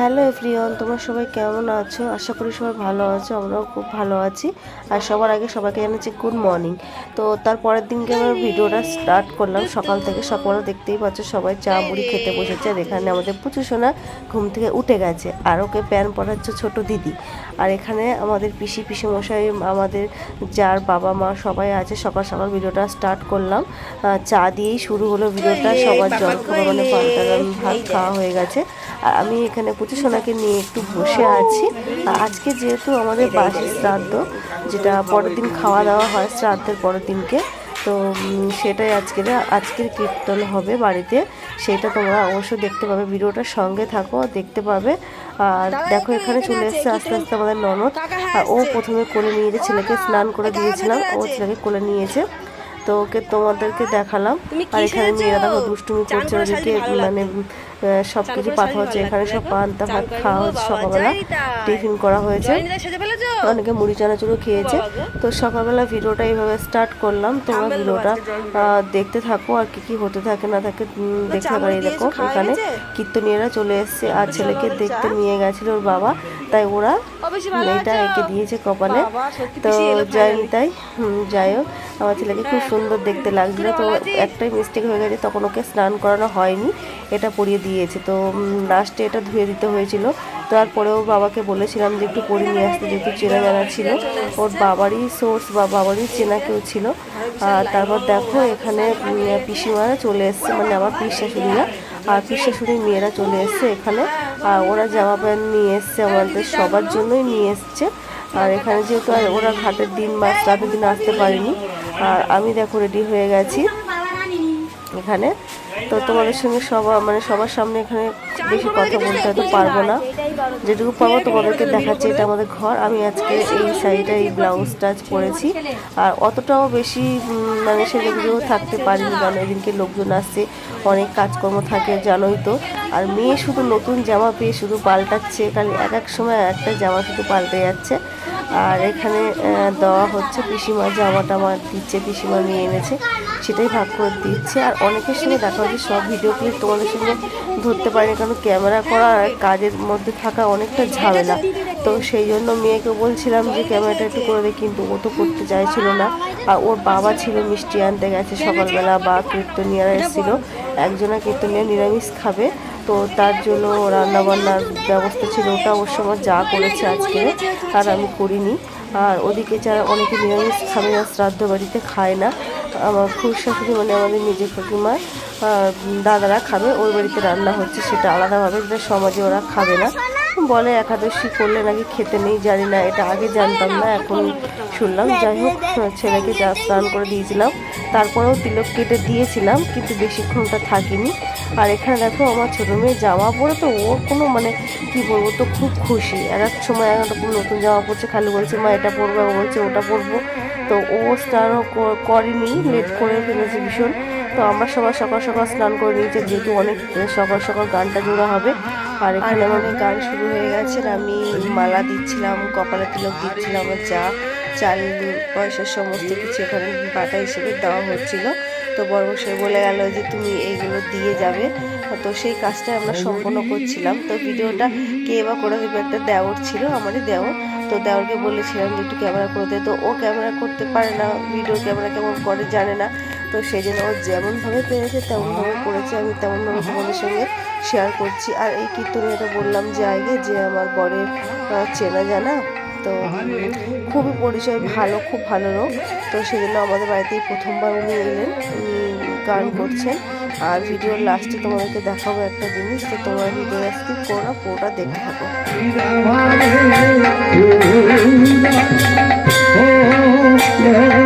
Hello everyone তোমরা সবাই কেমন আছো? আশা করি সবাই ভালো আছো, আমরাও খুব ভালো আছি। আর সবার আগে সবাইকে জানাচ্ছি গুড মর্নিং তো তার পরের দিনকে আমরা ভিডিওটা স্টার্ট করলাম। সকাল থেকে সকালে দেখতেই পাচ্ছ, সবাই চা মুড়ি খেতে বসেছে। আর এখানে আমাদের পুচু সোনা ঘুম থেকে উঠে গেছে। আর ওকে প্যান পড়াচ্ছে ছোট দিদি। আর এখানে আমাদের পিসি পিসি মশাই আমাদের যার বাবা মা সবাই আছে। সকাল সকাল ভিডিওটা স্টার্ট করলাম। চা দিয়েই শুরু হলো ভিডিওটা। সবার জল খাওয়া মানে পাল্টা ভাত খাওয়া হয়ে গেছে। আর আমি এখানে পুচু সোনাকে নিয়ে একটু বসে আছি। আজকে যেহেতু আমাদের বাসি শ্রাদ্ধ যেটা পরের দিন খাওয়া দাওয়া হয় শ্রাদ্ধের পরের দিনকে তো সেটাই আজকের আজকের কীর্তন হবে বাড়িতে। সেটা তোমরা অবশ্যই দেখতে পাবে ভিডিওটার সঙ্গে থাকো দেখতে পাবে। আর দেখো এখানে চলে এসছে আস্তে আস্তে আমাদের ননদ। আর ও প্রথমে কোলে নিয়েছে ছেলেকে স্নান করে দিয়েছিলাম ও ছেলেকে কোলে নিয়েছে। তো ওকে তোমাদেরকে দেখালাম। আর এখানে মেয়েরা দেখো দুষ্টুমি করছে ওদিকে মানে সব কিছু পাঠা হচ্ছে এখানে সব পান্তা ভাত খাওয়া হচ্ছে সকালবেলা টিফিন করা হয়েছে। অনেকে মুড়ি চানাচুরও খেয়েছে। তো সকালবেলা ভিডিওটা এইভাবে স্টার্ট করলাম। তোমরা ভিডিওটা দেখতে থাকো আর কি কি হতে থাকে না থাকে দেখতে এই দেখো এখানে কীর্তনীয়রা চলে এসছে। আর ছেলেকে দেখতে নিয়ে গেছিল ওর বাবা। তাই ওরা এটা এঁকে দিয়েছে কপালে। তো যাইনি তাই যাই হোক আমার ছেলেকে খুব সুন্দর দেখতে লাগছিল। তো একটাই মিস্টেক হয়ে গেছে তখন ওকে স্নান করানো হয়নি। এটা পরিয়ে দিয়েছে। তো লাস্টে এটা ধুয়ে দিতে হয়েছিল। তারপরেও বাবাকে বলেছিলাম যে একটু পরিয়ে নিয়ে আসতে, যেহেতু চেনা জানা ছিল। ওর বাবারই সোর্স বা বাবারই চেনা কেউ ছিল। আর তারপর দেখো, এখানে পিসিমারা চলে এসছে। মানে আমার পিস শাশুড়িরা আর পিস শাশুড়ির মেয়েরা চলে এসছে এখানে। আর ওরা জামা প্যান্ট নিয়ে এসছে আমাদের সবার জন্যই নিয়ে এসছে। আর এখানে যেহেতু আর ওরা ঘাটের দিন বা রাতের দিন আসতে পারেনি। আর আমি দেখো রেডি হয়ে গেছি। এখানে তো তোমাদের সঙ্গে সবার মানে সবার সামনে এখানে বেশি কথা বলতে হয়তো পারব না। যেটুকু পারব তোমাদেরকে দেখাচ্ছি, এটা আমাদের ঘর। আমি আজকে এই শাড়িটা, এই ব্লাউজ টাচ পরেছি। আর অতটাও বেশি মানে সেগুলো থাকতে পারিনি, কারণ এদিনকে লোকজন আসছে, অনেক কাজকর্ম থাকে, জানোই তো। আর মেয়ে শুধু নতুন জামা পেয়ে শুধু পাল্টাচ্ছে, কারণ এক এক সময় একটা জামা শুধু পাল্টে যাচ্ছে। আর এখানে দেওয়া হচ্ছে পিসিমা জামা টামা দিচ্ছে, পিসিমা নিয়ে এনেছে। সেটাই ভাগ করে দিচ্ছে। আর অনেকের সঙ্গে দেখা হচ্ছে সব ভিডিও ক্লিপ তোমাদের সঙ্গে ধরতে পারিনি, কারণ ক্যামেরা করা কাজের মধ্যে থাকা অনেকটা ঝামেলা। তো সেই জন্য মেয়েকে বলছিলাম যে ক্যামেরাটা একটু করে দে, কিন্তু ও তো করতে চাইছিল না। আর ওর বাবা ছিল মিষ্টি আনতে গেছে সকালবেলা বা কীর্তনিয়ারা এসেছিল। একজনা কীর্তনিয়া নিরামিষ খাবে। তো তার জন্য রান্না বান্নার ব্যবস্থা ছিল, ওটা ওর সময় যা করেছে আজকে, আর আমি করিনি। আর ওদিকে যারা অনেকে নিরামিষ খাবে না, শ্রাদ্ধ বাড়িতে খায় না আমার খুব শাশুড়ি মানে আমাদের নিজের কাকিমা দাদারা খাবে ওই বাড়িতে রান্না হচ্ছে সেটা আলাদাভাবে সমাজে ওরা খাবে না। বলে একাদশী করলে নাকি খেতে নেই, জানি না, এটা আগে জানতাম না, এখন শুনলাম। যাই হোক, ছেলেকে যা স্নান করে দিয়েছিলাম, তারপরেও তিলক কেটে দিয়েছিলাম, কিন্তু বেশিক্ষণটা থাকিনি। আর এখানে দেখো, আমার ছোটো মেয়ে জামা পরে তো ওর কোনো মানে কি বলব, তো খুব খুশি। এক এক সময় একটা নতুন জামা পরছে, খালি বলছে, মা, এটা পরবো ও বলছে, ওটা পরবো। তো ও স্নানও করেনি, লেট করে ফেলেছে ভীষণ। তো আমরা সবাই সকাল সকাল স্নান করে নিয়েছি, যেহেতু অনেক, সকাল সকাল গানটা জোড়া হবে। আর এখানে আমাদের গান শুরু হয়ে গেছে আর আমি মালা দিচ্ছিলাম কপালে তিলক দিচ্ছিলাম যা চাল পয়সা সমস্ত কিছু এখানে বাটা হিসেবে দেওয়া হচ্ছিল। তো বড় সে বলে গেল যে তুমি এইগুলো দিয়ে যাবে। তো সেই কাজটা আমরা সম্পন্ন করছিলাম। তো ভিডিওটা কে বা করে দেবে একটা দেওর ছিল আমারই দেওর। তো দেওরকে বলেছিলাম যে একটু ক্যামেরা করে দে। তো ও ক্যামেরা করতে পারে না ভিডিও ক্যামেরা কেমন করে জানে না। তো সেই জন্য ও যেমনভাবে পেরেছে, তেমনভাবে করেছে। আমি তেমনভাবে তোমাদের সঙ্গে শেয়ার করছি। আর এই কীর্তনীয়টা বললাম যে, আগে যে আমার বরের চেনা জানা, তো খুবই পরিচয়, ভালো, খুব ভালো লোক। তো সেজন্য আমাদের বাড়িতেই প্রথমবার উনি এলেন গান করছেন। আর ভিডিওর লাস্টে তোমাদেরকে দেখাবো একটা জিনিস, তো তোমার ভিডিও স্কিপ করো না পুরোটা দেখতে থাকো। তো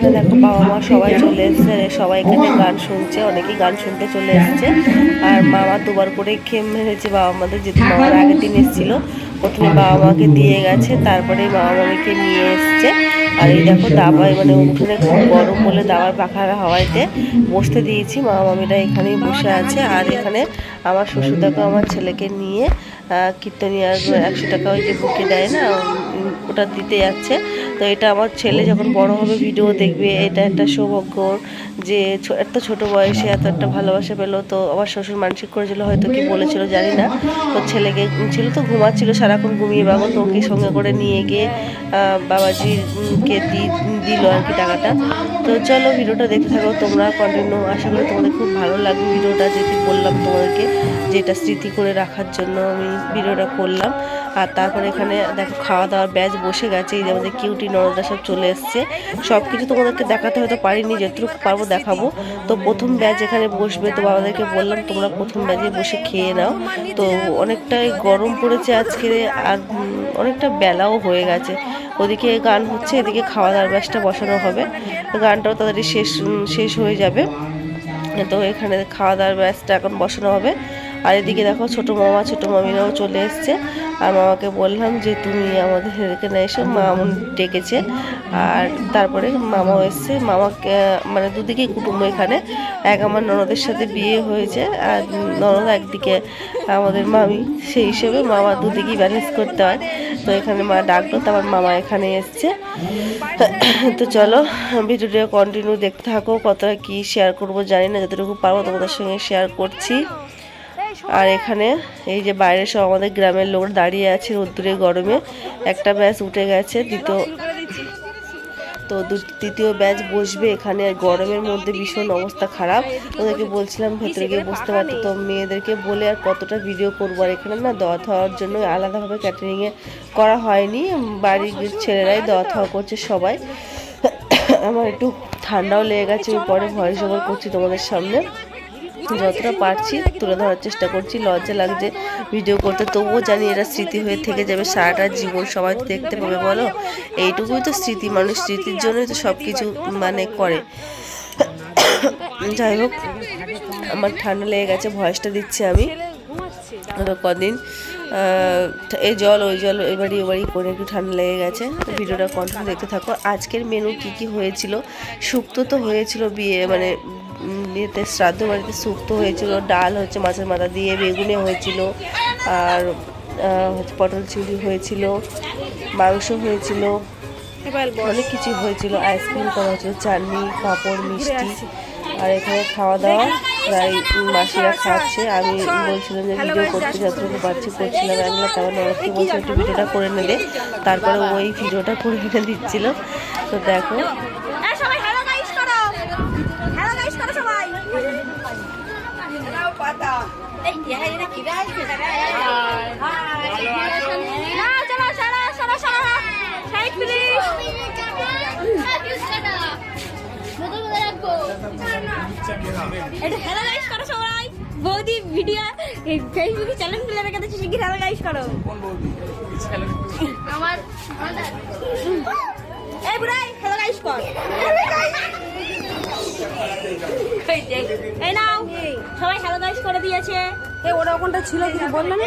এখানে দেখো বাবা মা সবাই চলে এসছে সবাই এখানে গান শুনছে অনেকেই গান শুনতে চলে এসছে। আর মামা দুবার করে খেম মেরেছে বাবা মাদের যেহেতু মামার আগের দিন এসেছিল। প্রথমে বাবা মাকে দিয়ে গেছে তারপরে বাবা মামিকে নিয়ে এসছে। আর এই দেখো দাবায় মানে উঠোনে খুব গরম বলে দাবার পাখার হাওয়াইতে বসতে দিয়েছি। মা মামিরা এখানেই বসে আছে। আর এখানে আমার শ্বশুর দেখো আমার ছেলেকে নিয়ে আহ, কীর্তনিয়ার একশো টাকা ওই যে বুকে দেয় না ওটা দিতে যাচ্ছে। তো এটা আমার ছেলে যখন বড় হবে ভিডিও দেখবে, এটা একটা সৌভাগ্য যে এত ছোট বয়সে এত একটা ভালোবাসা পেল। তো আমার শ্বশুর মানসিক করেছিল, হয়তো কি বলেছিল জানি না। তো ছেলেকে ছিল, তো ঘুমাচ্ছিল, সারাক্ষণ ঘুমিয়ে বাবা তো ওকে সঙ্গে করে নিয়ে গিয়ে বাবাজিকে দিল আর কি টাকাটা। তো চলো ভিডিওটা দেখতে থাকো, তোমরা কন্টিনিউ আশা করি তোমাদের খুব ভালো লাগবে ভিডিওটা, যেটি বললাম তোমাদেরকে, যেটা স্মৃতি করে রাখার জন্য আমি ভিডিওটা করলাম। আর তারপরে এখানে দেখো খাওয়া দাওয়ার ব্যাচ বসে গেছে, এই যে আমাদের কিউটি নরদা সব চলে এসছে। সব কিছু তোমাদেরকে দেখাতে হয়তো পারিনি, যেটুকু পারব দেখাবো। তো প্রথম ব্যাচ এখানে বসবে, তো বাবাদেরকে বললাম, তোমরা প্রথম ব্যাচে বসে খেয়ে নাও। তো অনেকটাই গরম পড়েছে আজকে, আর অনেকটা বেলাও হয়ে গেছে। ওদিকে গান হচ্ছে, এদিকে খাওয়া দাওয়ার ব্যাচটা বসানো হবে। গানটাও তাড়াতাড়ি শেষ শেষ হয়ে যাবে। তো এখানে খাওয়া দাওয়ার ব্যাচটা এখন বসানো হবে। আর এদিকে দেখো ছোটো মামা, ছোটো মামিরাও চলে এসছে। আর মামাকে বললাম যে, তুমি আমাদের এখানে এসো, মা এমন ডেকেছে। আর তারপরে মামাও এসছে। মামাকে মানে দুদিকেই কুটুম্ব এখানে। এক আমার ননদের সাথে বিয়ে হয়েছে আর ননদ একদিকে আমাদের মামি, সেই হিসেবে মামা দুদিকেই ব্যালেন্স করতে হয়। তো এখানে মা ডাকলো, তারপর মামা এখানে এসছে। তো চলো, ভিডিওটা কন্টিনিউ দেখতে থাকো, কতটা কি শেয়ার করব জানি না, যতটুকু পারব তোমাদের সঙ্গে শেয়ার করছি। আর এখানে এই যে বাইরে সব আমাদের গ্রামের লোক দাঁড়িয়ে আছে রোদ্দুরে গরমে। একটা ব্যাচ উঠে গেছে, দ্বিতীয় তো তৃতীয় ব্যাচ বসবে এখানে। গরমের মধ্যে ভীষণ অবস্থা খারাপ। ওদেরকে বলছিলাম ভেতরে গিয়ে বসতে পারতো। তো মেয়েদেরকে বলে আর কতটা ভিডিও করব। আর এখানে না দেওয়া থাওয়ার জন্য আলাদাভাবে ক্যাটারিংয়ে করা হয়নি। বাড়ির ছেলেরাই দেওয়া থাওয়া করছে সবাই। আমার একটু ঠান্ডাও লেগে গেছে পরে ভয়েস ওভার করছি তোমাদের সামনে। যতটা পারছি তুলে ধরার চেষ্টা করছি। লজ্জা লাগছে ভিডিও করতে। তবুও জানি এটা স্মৃতি হয়ে থেকে যাবে। সারাটা জীবন সবাই দেখতে পাবে, বলো? এইটুকুই তো স্মৃতি। মানুষ স্মৃতির জন্যই তো সব কিছু মানে করে। যাই হোক, আমার ঠান্ডা লেগে গেছে, ভয়েসটা দিচ্ছি আমি। কদিন এই জল, ওই জল ওই বাড়ি করে একটু ঠান্ডা লেগে গেছে। ভিডিওটা কন্টিনিউ দেখতে থাকো। আজকের মেনু কি কি হয়েছিল? শুক্তো তো হয়েছিল বিয়ে মানে উম, শ্রাদ্ধ বাড়িতে শুক্তো হয়েছিল ডাল হচ্ছে মাছের মাথা দিয়ে বেগুনে হয়েছিল আর হচ্ছে পটল চিংড়ি হয়েছিল মাংস হয়েছিল অনেক কিছু হয়েছিল আইসক্রিম করা হয়েছিল চাটনি পাঁপড় মিষ্টি আর এখানে খাওয়া দাওয়া প্রায় মাসিরা খাচ্ছে আমি বলছিলাম যে ভিডিও করতে যতটুকু পারছি করছিলাম একলা তারপর নরককে বলছে একটু ভিডিওটা করে নেবে। তারপরে ওই ভিডিওটা করে এনে দিচ্ছিল। তো দেখো বৌদি ভিডিও ফেসবুকে চ্যানেল খুলে রেখে দিচ্ছি শিগগির হ্যালো গাইস করো। আমার এই বুড়াই হ্যালো গাইস কর। এই নাও। সবাই হ্যালো গাইস করে দিয়েছে। এ ওরা কোনটা ছিল কিছু বলল না?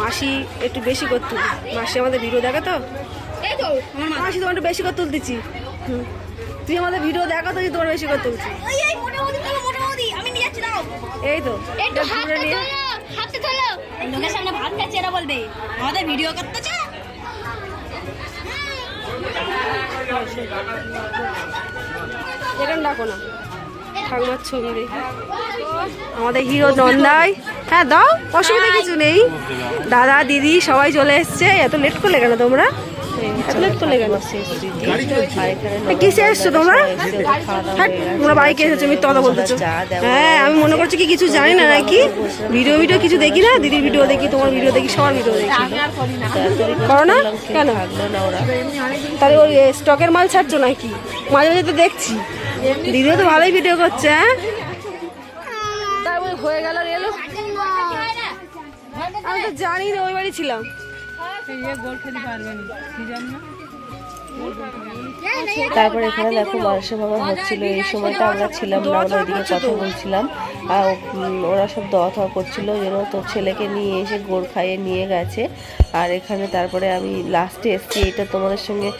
মাসি একটু বেশি করে তুল। মাসি আমাদের ভিডিও দেখে তো? মাসি তোমার বেশি করে তুলতেছি তুই আমাদের ভিডিও দেখা তো তোমার বেশি করে তুলছি। এই তো। একটু এটা হাতে ঘুরে নিয়ে। ধরো হাতে ধরো। লোকের সামনে ভাত খাচ্ছে এরা বলবে আমাদের ভিডিও করতেছে এখানে ডাকো না। ঠাকুমার ছবি আমাদের হিরো নন্দাই। হ্যাঁ দাও, অসুবিধা কিছু নেই। দাদা, দিদি সবাই চলে এসছে। এত লেট করলে কেন তোমরা? এ, কিসে এসছো তোমরা? হ্যাঁ। হয়ে। তোমরা বাইকে এসেছ মিথ্যা কথা বলতেছো। হ্যাঁ আমি মনে করছি কি কিছু জানি না নাকি? ভিডিও ভিডিও কিছু দেখি না? দিদির ভিডিও দেখি তোমার ভিডিও দেখি সবার ভিডিও দেখি। করো না। কেন? তাহলে ওই স্টকের মাল ছাড়ছো নাকি? মাঝে মাঝে তো দেখছি। দিদিও তো ভালোই ভিডিও করছে হ্যাঁ? হয়ে গেল এলো আমি তো জানি না ওই বাড়ি ছিলাম। তারপরে এখানে দেখো মানুষের ভাঙা হচ্ছিল। এই সময়টা আমরা ছিলাম না, আমরা এদিকে কথা বলছিলাম। আর ওরা সব দোয়া থাওয়া করছিল যেন তোর ছেলেকে নিয়ে এসে গোড় খাইয়ে নিয়ে গেছে। আর এখানে তারপরে আমি লাস্টে এসেছি। এটা তোমাদের সঙ্গে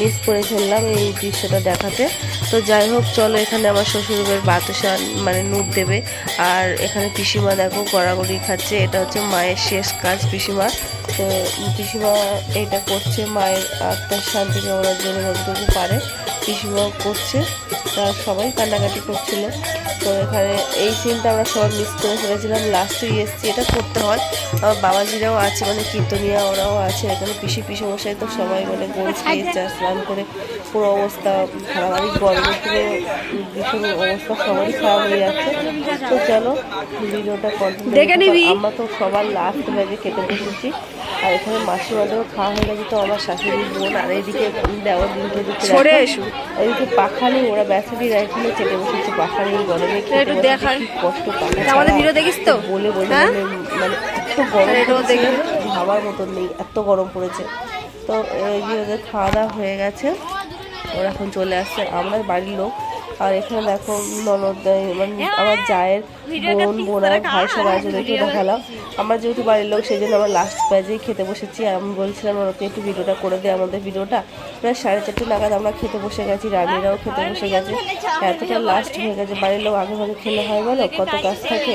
মিস করে ফেললাম এই দৃশ্যটা দেখাতে। তো যাই হোক, চলো এখানে আমার শ্বশুরের বাতাসা মানে নুট দেবে। আর এখানে পিসিমা দেখো গড়াগড়ি খাচ্ছে। এটা হচ্ছে মায়ের শেষ কাজ পিসিমা তো পিসিমা এটা করছে মায়ের আত্মার শান্তি কামনার জন্য যতটুকু পারে পিসিমাও করছে। তা সবাই কান্নাকাটি করছিল। তো এখানে এই সিনটা আমরা সবাই মিস করে ফেলেছিলাম। লাস্টে এসছি এটা করতে হয়। আমার বাবাজিরাও আছে মানে কীর্তনিয়া ওরাও আছে। এখানে পিসি পিসি মশাই তো সবাই মানে গোল খেয়ে চা স্নান করে পুরো অবস্থা খারাপ। আর এই গরমে পুরো ভীষণ অবস্থা সবারই খারাপ হয়ে যাচ্ছে। তো চলো ভিডিওটা কন্টিনিউ আমরা তো সবার লাস্ট ব্যাগে খেতে বসেছি। আর এখানে মাসিমাদেরও খাওয়া হয়ে গেছে তো আমার শাশুড়ি বোন আর এইদিকে দেওয়ার দিনকে দিকে সরে এসো। এইদিকে পাখানি ওরা ব্যাসারিরা এখানে খেতে বসেছে পাখানি গরমে একটু। কি কষ্ট পাখা আমাদের ভিডিও দেখিস তো? বলে বলে হ্যাঁ? মানে এত গরম। ভাবার মতন নেই এত গরম পড়েছে তো এই যে ওদের খাওয়া দাওয়া হয়ে গেছে ওরা এখন চলে আসছে আমরা বাড়ির লোক আর এখানে দেখো ননদ মানে আমার জায়ের বোন বোনার ভাই সবাই আছে দেখে দেখালাম। আমরা যেহেতু বাড়ির লোক সেই জন্য আমার লাস্ট প্যাজেই খেতে বসেছি। আমি বলছিলাম ওরকে একটু ভিডিওটা করে দেয় আমাদের ভিডিওটা। প্রায় সাড়ে চারটে নাগাদ আমরা খেতে বসে গেছি রানীরাও খেতে বসে গেছে। এতটা লাস্ট হয়ে গেছে বাড়ির লোক আগে ভাগে খেলে হয় বলো? কত কাজ থাকে।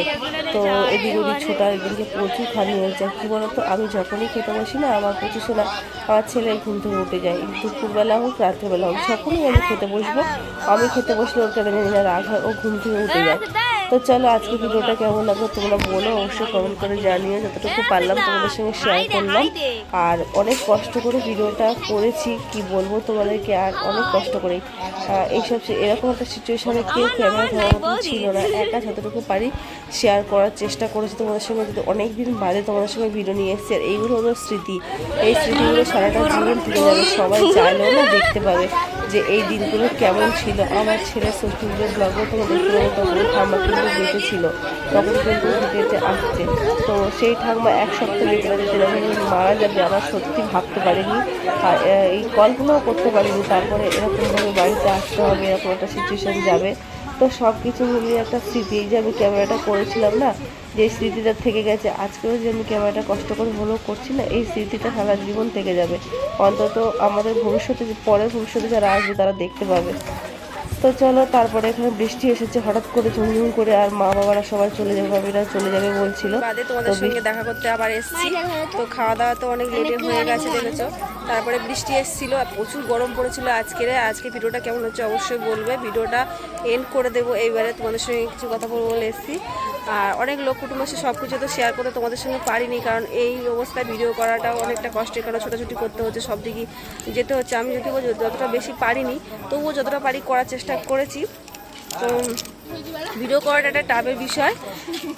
তো এদিক ওদিক ছোটা এদিকে প্রচুর খালি হয়ে যায়। কী বলতো আমি যখনই খেতে বসি না আমার প্রচুর শোনা আমার ছেলে ঘুম থেকে উঠে যায়। দুপুরবেলা হোক রাত্রেবেলা হোক যখনই আমি খেতে বসবো আমি খেতে বসলে কেন জানি না রাগ হয় ও ঘুম থেকে উঠে যায়। তো চলো আজকে ভিডিওটা কেমন লাগল তোমরা বলো, অবশ্যই কমেন্ট করে জানিও, যতটুকু পারলাম তোমাদের সঙ্গে শেয়ার করলাম। আর অনেক কষ্ট করে ভিডিওটা করেছি, কি বলব তোমাদেরকে, আর অনেক কষ্ট করে এইসব এরকম একটা সিচুয়েশনে কেউ ক্যামেরা ধরার ছিল না, একা যতটুকু পারি শেয়ার করার চেষ্টা করেছি তোমাদের সঙ্গে যদি অনেক দিন বাদে তোমাদের সঙ্গে ভিডিও নিয়ে এসেছি, আর এইগুলো হলো স্মৃতি। এই স্মৃতিগুলো সারাটা জীবন থেকে যাবে, সবাই চাইলেও না, দেখতে পাবে যে এই দিনগুলো কেমন ছিল। আমার ছেলে শ্বশুরের ব্লগও তোমরা দেখতে কিন্তু বেঁচে ছিল। তখন কিন্তু হেঁটে আসছে। তো সেই ঠাম্মা এক সপ্তাহ বেঁচে গেছে যেরকম মারা যাবে, আমার সত্যি ভাবতে পারিনি। আর এই কল্পনাও করতে পারিনি, তারপরে এরকমভাবে বাড়িতে আসতে হবে, এরকম একটা সিচুয়েশান যাবে। তো সব কিছু মিলিয়ে একটা স্মৃতি যে আমি ক্যামেরাটা করেছিলাম না, যে স্মৃতিটা থেকে গেছে, আজকেও যে আমি ক্যামেরাটা কষ্ট করে হলেও করছি না, এই স্মৃতিটা সারা জীবন থেকে যাবে। অন্তত আমাদের ভবিষ্যতে পরের ভবিষ্যতে যারা আসবে, তারা দেখতে পাবে। তো চলো তারপরে এখানে বৃষ্টি এসেছে হঠাৎ করে ঝুমঝুম করে আর মা বাবারা সবাই চলে যাবে ভাবিরা চলে যাবে বলছিল। বাদে তোমাদের সঙ্গে দেখা করতে আবার এসেছি। তো খাওয়া দাওয়া তো অনেক লেটে হয়ে গেছে দেখেছ? তারপরে বৃষ্টি এসেছিল আর প্রচুর গরম পড়েছিল আজকের। আজকে ভিডিওটা কেমন হচ্ছে অবশ্যই বলবে। ভিডিওটা এন্ড করে দেবো এইবারে তোমাদের সঙ্গে কিছু কথা বলব বলে এসেছি। আর অনেক লোক কুটুম্ব আছে সব কিছু তো শেয়ার করতে তোমাদের সঙ্গে পারিনি কারণ এই অবস্থায় ভিডিও করাটাও অনেকটা কষ্টের কারণ ছোটাছুটি করতে হচ্ছে সব দিকই যেতে হচ্ছে। আমি যদি যতটা বেশি পারিনি তবুও যতটা পারি করার চেষ্টা করেছি। তো ভিডিও করাটা একটা টাবের বিষয়।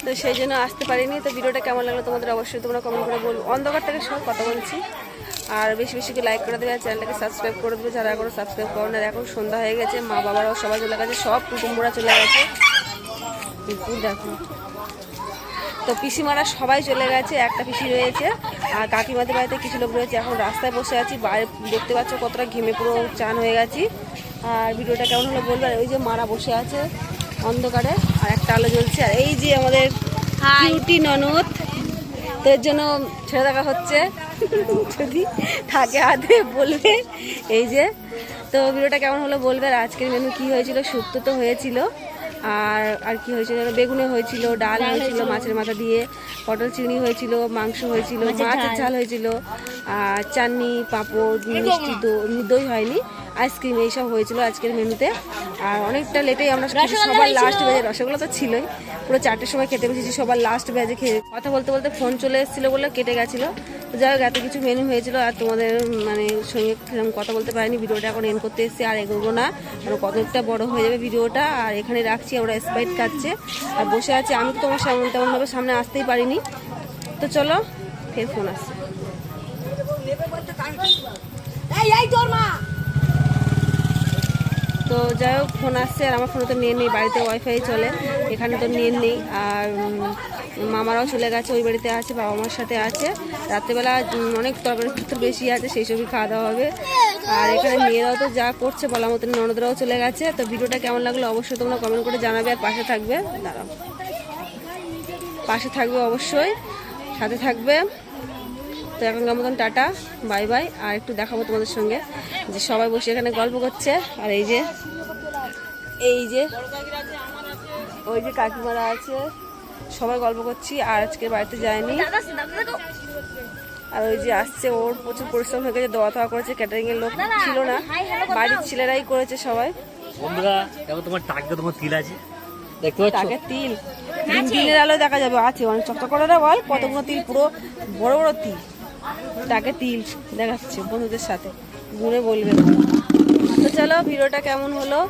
তো সেই জন্য আসতে পারিনি। তো ভিডিওটা কেমন লাগল তোমাদের অবশ্যই তোমরা কমেন্ট করে বলব। অন্ধকার থেকে সব কথা বলছি। আর বেশি বেশি করে লাইক করে দেবে আর চ্যানেলটাকে সাবস্ক্রাইব করে দেবে। যারা এখনও সাবস্ক্রাইব করো না এখন সন্ধ্যা হয়ে গেছে। মা বাবারাও সবাই চলে গেছে। সব কুটুম্বরা চলে গেছে। দেখো। তো পিসিমারা সবাই চলে গেছে। একটা পিসি রয়েছে। আর কাকিমাদের বাড়িতে কিছু লোক রয়েছে। এখন রাস্তায় বসে আছি। বাইরে দেখতে পাচ্ছ কতটা ঘেমে পুরো চান হয়ে গেছি। আর ভিডিওটা কেমন হলো বলবে? আর ওই যে মারা বসে আছে অন্ধকারে আর একটা আলো জ্বলছে। আর এই যে আমাদের কিউটি ননদ তো এর জন্য ছেড়ে দেখা হচ্ছে। যদি থাকে হাতে বলবে। এই যে তো ভিডিওটা কেমন হলো বলবে? আর আজকের মেনু কি হয়েছিল? শুক্তো তো হয়েছিল। আর আর কি হয়েছিল যেন? বেগুনে হয়েছিল ডাল হয়েছিল মাছের মাথা দিয়ে পটল চিংড়ি হয়েছিল মাংস হয়েছিল মাছের ঝাল। হয়েছিল আর চাটনি পাঁপড় মিষ্টি দই দই হয়নি। আইসক্রিম এইসব হয়েছিল আজকের মেনুতে। আর অনেকটা লেটেই আমরা সবার লাস্ট বেজে রসগোল্লা তো ছিলই। পুরো চারটের সময় খেতে বসেছি সবার লাস্ট ব্যাজে খেয়ে কথা বলতে বলতে ফোন চলে এসেছিল বলে কেটে গেছিল। তো যাই হোক এত কিছু মেনু হয়েছিল আর তোমাদের মানে সঙ্গে সেরকম কথা বলতে পারিনি। ভিডিওটা এখন এন্ড করতে এসেছি আর এগোবো না। কারণ কতটা বড় হয়ে যাবে ভিডিওটা আর এখানে রাখছি আমরা স্পাইট কাটছে আর বসে আছে আমি তো তোমার সামনে তেমনভাবে সামনে আসতেই পারিনি। তো চলো ফের ফোন আসছে। তো যাই হোক ফোন আসছে আর আমার ফোনে তো নেট নেই, বাড়িতে ওয়াইফাই চলে, এখানে তো নেট নেই। আর মামারাও চলে গেছে, ওই বাড়িতে আছে, বাবা মার সাথে আছে। রাত্রেবেলা অনেক তরকারি ক্ষেত্রে বেশি আছে, সেই সবই খাওয়া দাওয়া হবে। আর এখানে মেয়েরাও তো যা করছে বলার মতন, ননদরাও চলে গেছে। তো ভিডিওটা কেমন লাগল অবশ্যই তোমরা কমেন্ট করে জানাবে আর পাশে থাকবে। দাঁড়াও। পাশে থাকবে অবশ্যই, সাথে থাকবে। তো এখনকার মতন টাটা বাই বাই আর একটু দেখাবো তোমাদের সঙ্গে যে সবাই বসে এখানে গল্প করছে আর এই যে এই যে ওই যে কাকিমারা আছে সবাই গল্প করছি আর আজকে বাড়িতে যায়নি। আর ওই যে আসছে ওর প্রচুর পরিশ্রম হয়ে গেছে দোয়া থাওয়া করেছে ক্যাটারিং এর লোক ছিল না বাড়ির ছেলেরাই করেছে সবাই। বন্ধুরা দেখো তোমার টাকটা তোমার তিল আছে। দেখতে পাচ্ছ? তাকে তিল। দিনের আলো দেখা যাবে আছে অনেক চকচক করে না বল? কতগুলো তিল পুরো বড় বড় তিল। তাকে তিল দেখাচ্ছে বন্ধুদের সাথে গুনে বলবে তো চলো, ভিডিওটা কেমন হলো?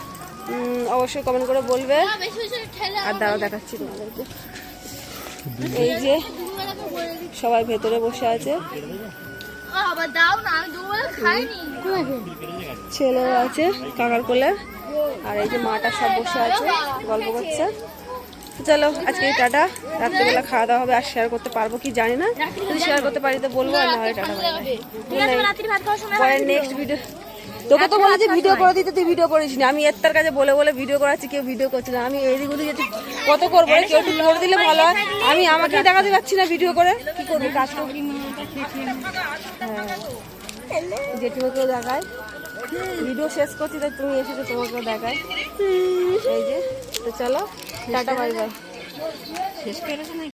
অবশ্যই কমেন্ট করে বলবে। আর দাঁড়াও, দেখাচ্ছি তোমাদেরকে। এই যে সবাই ভেতরে বসে আছে। আবার দাও না আমি দুবেলা খাইনি ছেলে আছে কাকার কোলে। আর এই যে মাটা সব বসে আছে, গল্প করছে। চলো আজকে টাটা। রাত্রিবেলা খাওয়া দাওয়া হবে আর শেয়ার করতে পারব কি জানি না। যদি শেয়ার করতে পারি তো বলব আর নাহলে টাটা নেক্সট ভিডিও তোকে তো বলেছি ভিডিও করে দিতে তুই ভিডিও করিস না আমি এর তার কাছে বলে বলে ভিডিও করাচ্ছি কেউ ভিডিও করছে না। আমি এদিক ওদিক কত করব কেউ একটু করে দিলে ভালো হয়। আমি আমাকে দেখাতে পারছি না ভিডিও করে। কি করবি কাজ করবি? হ্যাঁ। জেঠিমাকেও দেখায় ভিডিও শেষ করছি তাই তুমি এসেছ তোমাকেও দেখায় এই যে। তো চলো টাটা বাই বাই। শেষ করেছ